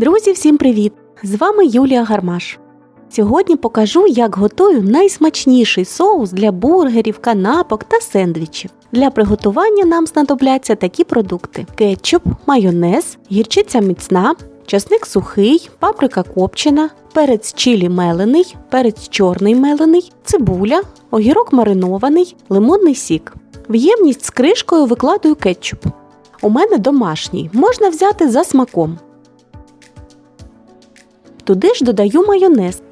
Друзі, всім привіт! З вами Юлія Гармаш. Сьогодні покажу, як готую найсмачніший соус для бургерів, канапок та сендвічів. Для приготування нам знадобляться такі продукти: кетчуп, майонез, гірчиця міцна, часник сухий, паприка копчена, перець чилі мелений, перець чорний мелений, цибуля, огірок маринований, лимонний сік. В ємність з кришкою викладаю кетчуп. У мене домашній, можна взяти за смаком. Туди ж додаю майонез.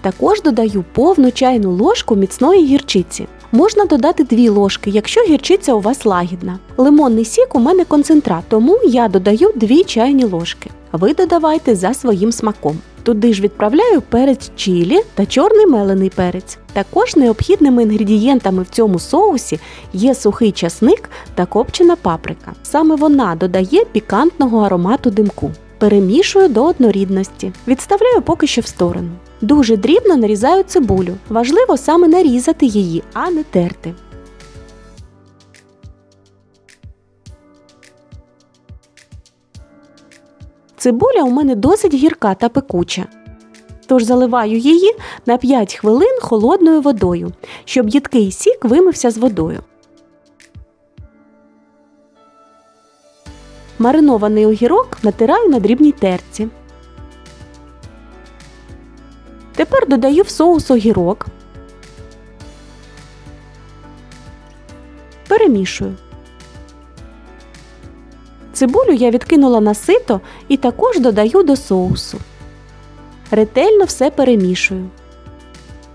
Також додаю повну чайну ложку міцної гірчиці. Можна додати 2 ложки, якщо гірчиця у вас лагідна. Лимонний сік у мене концентрат, тому я додаю 2 чайні ложки. Ви додавайте за своїм смаком. Туди ж відправляю перець чилі та чорний мелений перець. Також необхідними інгредієнтами в цьому соусі є сухий часник та копчена паприка. Саме вона додає пікантного аромату димку. Перемішую до однорідності. Відставляю поки що в сторону. Дуже дрібно нарізаю цибулю. Важливо саме нарізати її, а не терти. Цибуля у мене досить гірка та пекуча. Тож заливаю її на 5 хвилин холодною водою, щоб їдкий сік вимився з водою. Маринований огірок натираю на дрібній терці. Тепер додаю в соус огірок. Перемішую. Цибулю я відкинула на сито і також додаю до соусу. Ретельно все перемішую.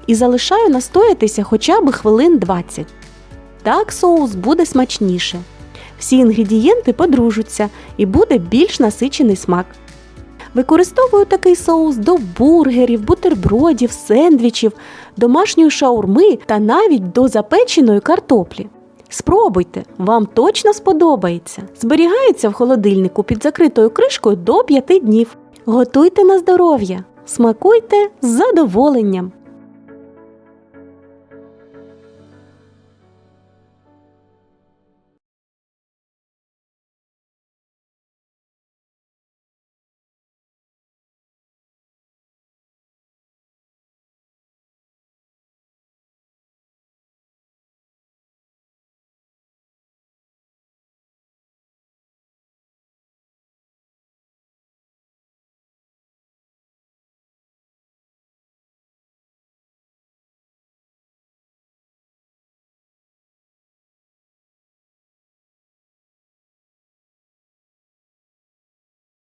І залишаю настоятися хоча б хвилин 20. Так соус буде смачніше. Всі інгредієнти подружаться і буде більш насичений смак. Використовую такий соус до бургерів, бутербродів, сендвічів, домашньої шаурми та навіть до запеченої картоплі. Спробуйте, вам точно сподобається. Зберігається в холодильнику під закритою кришкою до 5 днів. Готуйте на здоров'я, смакуйте з задоволенням.